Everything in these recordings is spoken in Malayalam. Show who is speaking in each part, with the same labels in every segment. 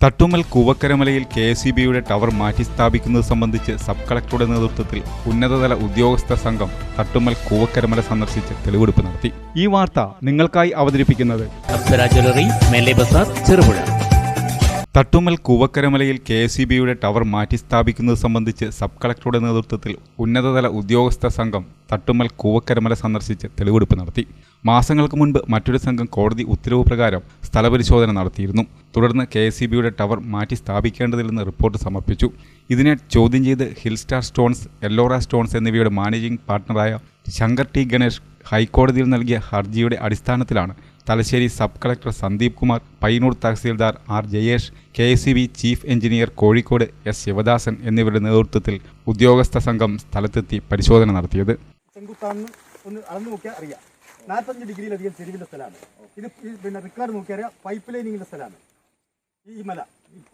Speaker 1: തട്ടുമ്മൽ കൂവക്കരമലയിൽ കെ എസ് ഇ ബിയുടെ ടവർ മാറ്റി സ്ഥാപിക്കുന്നത് സംബന്ധിച്ച് സബ് കളക്ടറുടെ നേതൃത്വത്തിൽ ഉന്നതതല ഉദ്യോഗസ്ഥ സംഘം തട്ടുമൽ കൂവക്കരമല സന്ദർശിച്ച് തെളിവെടുപ്പ് നടത്തി. ഈ വാർത്ത നിങ്ങൾക്കായി അവതരിപ്പിക്കുന്നത്
Speaker 2: തട്ടുമൽ ചെറുപുഴ.
Speaker 1: തട്ടുമ്മൽ കൂവക്കരമലയിൽ കെ എസ് ഇ ബിയുടെ ടവർ മാറ്റി സ്ഥാപിക്കുന്നത് സംബന്ധിച്ച് സബ് കളക്ടറുടെ നേതൃത്വത്തിൽ ഉന്നതതല ഉദ്യോഗസ്ഥ സംഘം തട്ടുമൽ കൂവക്കരമല സന്ദർശിച്ച് തെളിവെടുപ്പ് നടത്തി. മാസങ്ങൾക്ക് മുൻപ് മറ്റൊരു സംഘം കോടതി ഉത്തരവ് പ്രകാരം സ്ഥലപരിശോധന നടത്തിയിരുന്നു. തുടർന്ന് കെ എസ് ബിയുടെ ടവർ മാറ്റി സ്ഥാപിക്കേണ്ടതില്ലെന്ന് റിപ്പോർട്ട് സമർപ്പിച്ചു. ഇതിനെ ചോദ്യം ചെയ്ത് hill star stones Ellora stones എന്നിവയുടെ മാനേജിംഗ് പാർട്ണറായ ശങ്കർ ടി ഗണേഷ് ഹൈക്കോടതിയിൽ നൽകിയ ഹർജിയുടെ അടിസ്ഥാനത്തിലാണ് Thalassery sub collector Sandeep Kumar Payyanur tahsildar R Jayesh K S B chief engineer Kozhikode S Sivadasan എന്നിവരുടെ നേതൃത്വത്തിൽ ഉദ്യോഗസ്ഥ സംഘം സ്ഥലത്തെത്തി പരിശോധന നടത്തിയത്.
Speaker 3: നാൽപ്പത്തഞ്ച് ഡിഗ്രിയിലധികം ചെരുവിന്റെ സ്ഥലമാണ്. ഇത് പിന്നെ റിക്കാർഡ് നോക്കിയാൽ പൈപ്പ് ലൈനിങ്ങിന്റെ സ്ഥലമാണ്. ഈ മല.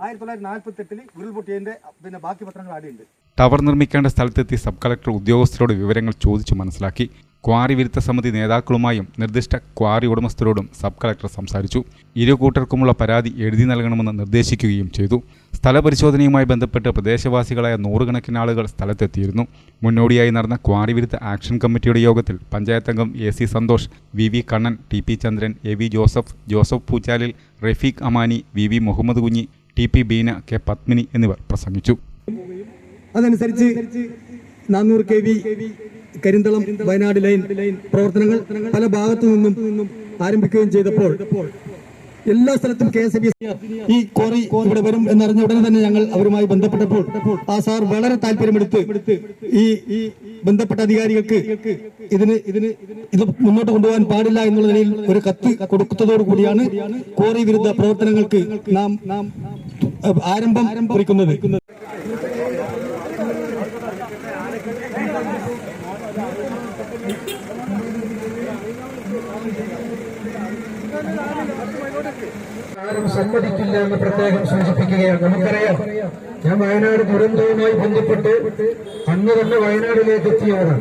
Speaker 3: ആയിരത്തി തൊള്ളായിരത്തി നാൽപ്പത്തെട്ടിൽ ഉരുൾപൊട്ടിയതിന്റെ പിന്നെ ബാക്കി പത്രങ്ങൾ ആടെയുണ്ട്
Speaker 1: ടവർ നിർമ്മിക്കേണ്ട സ്ഥലത്തെത്തി സബ് കളക്ടർ ഉദ്യോഗസ്ഥരോട് വിവരങ്ങൾ ചോദിച്ചു മനസ്സിലാക്കി. ക്വാറി വിരുദ്ധ സമിതി നേതാക്കളുമായും നിർദ്ദിഷ്ട ക്വാറി ഉടമസ്ഥരോടും സബ് കളക്ടർ സംസാരിച്ചു. ഇരു കൂട്ടർക്കുമുള്ള പരാതി എഴുതി നൽകണമെന്ന് നിർദ്ദേശിക്കുകയും ചെയ്തു. സ്ഥലപരിശോധനയുമായി ബന്ധപ്പെട്ട് പ്രദേശവാസികളായ നൂറുകണക്കിന് ആളുകൾ സ്ഥലത്തെത്തിയിരുന്നു. മുന്നോടിയായി നടന്ന ക്വാറി വിരുദ്ധ ആക്ഷൻ കമ്മിറ്റിയുടെ യോഗത്തിൽ പഞ്ചായത്ത് അംഗം A C Santhosh V V Kannan T P Chandran A V Joseph Joseph Poochalil Rafeeq Amani V V Muhammad Kunhi T P Beena K Padmini എന്നിവർ പ്രസംഗിച്ചു.
Speaker 3: അതനുസരിച്ച് നാനൂറ് K V Karinthalam Wayanad line പ്രവർത്തനങ്ങൾ പല ഭാഗത്തു നിന്നും ആരംഭിക്കുകയും ചെയ്തപ്പോൾ എല്ലാ സ്ഥലത്തും കെ എസ് ഈ കോറി ഇവിടെ വരും എന്നറിഞ്ഞ ഉടനെ തന്നെ ഞങ്ങൾ അവരുമായി ബന്ധപ്പെട്ടപ്പോൾ ആ സാർ വളരെ താല്പര്യമെടുത്ത് ഈ ബന്ധപ്പെട്ട അധികാരികൾക്ക് ഇതിന് ഇതിന് ഇത് മുന്നോട്ട് കൊണ്ടുപോകാൻ പാടില്ല എന്നുള്ള നിലയിൽ ഒരു കത്ത് കൊടുത്തതോടു കൂടിയാണ് കോറി വിരുദ്ധ പ്രവർത്തനങ്ങൾക്ക് നാം ആരംഭം കുറിക്കുന്നത്.
Speaker 4: ആരും സമ്മതിക്കില്ല എന്ന് പ്രത്യേകം സൂചിപ്പിക്കുകയാണ്. നമുക്കറിയാം ഞാൻ വയനാട് ദുരന്തവുമായി ബന്ധപ്പെട്ട് അന്ന് തന്നെ വയനാടിലേക്ക് എത്തിയവരാണ്.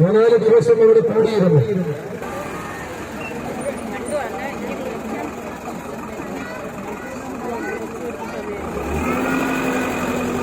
Speaker 4: മൂന്നാൽ ദിവസം അവിടെ കൂടിയിരുന്നു.